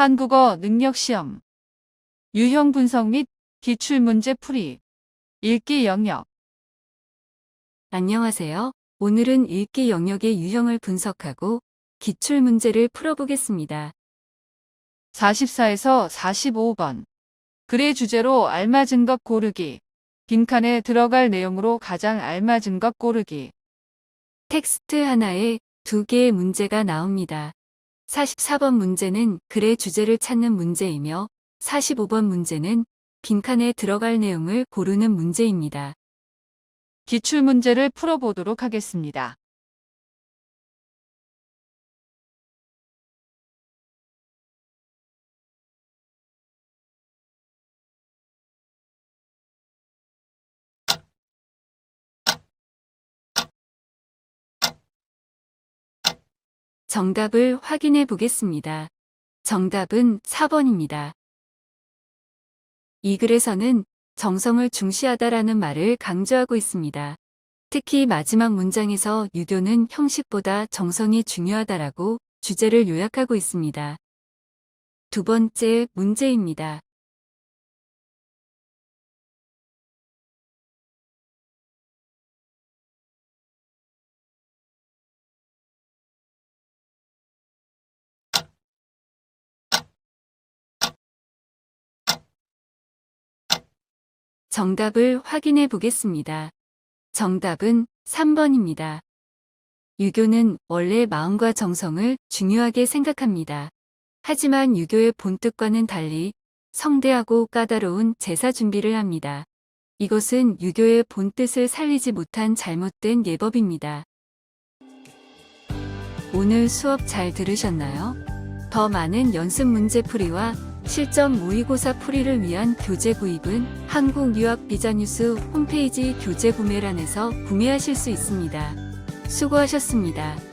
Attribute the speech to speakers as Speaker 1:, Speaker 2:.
Speaker 1: 한국어 능력시험 유형 분석 및 기출문제 풀이 읽기 영역
Speaker 2: 안녕하세요. 오늘은 읽기 영역의 유형을 분석하고 기출 문제를 풀어보겠습니다.
Speaker 1: 44에서 45번 글의 주제로 알맞은 것 고르기 빈칸에 들어갈 내용으로 가장 알맞은 것 고르기
Speaker 2: 텍스트 하나에 두 개의 문제가 나옵니다. 44번 문제는 글의 주제를 찾는 문제이며 45번 문제는 빈칸에 들어갈 내용을 고르는 문제입니다.
Speaker 1: 기출문제를 풀어보도록 하겠습니다.
Speaker 2: 정답을 확인해 보겠습니다. 정답은 4번입니다. 이 글에서는 정성을 중시하다라는 말을 강조하고 있습니다. 특히 마지막 문장에서 유교는 형식보다 정성이 중요하다라고 주제를 요약하고 있습니다. 두 번째 문제입니다. 정답을 확인해 보겠습니다. 정답은 3번입니다. 유교는 원래 마음과 정성을 중요하게 생각합니다. 하지만 유교의 본뜻과는 달리 성대하고 까다로운 제사 준비를 합니다. 이것은 유교의 본뜻을 살리지 못한 잘못된 예법입니다. 오늘 수업 잘 들으셨나요? 더 많은 연습 문제 풀이와 실전 모의고사 풀이를 위한 교재 구입은 한국유학비자뉴스 홈페이지 교재 구매란에서 구매하실 수 있습니다. 수고하셨습니다.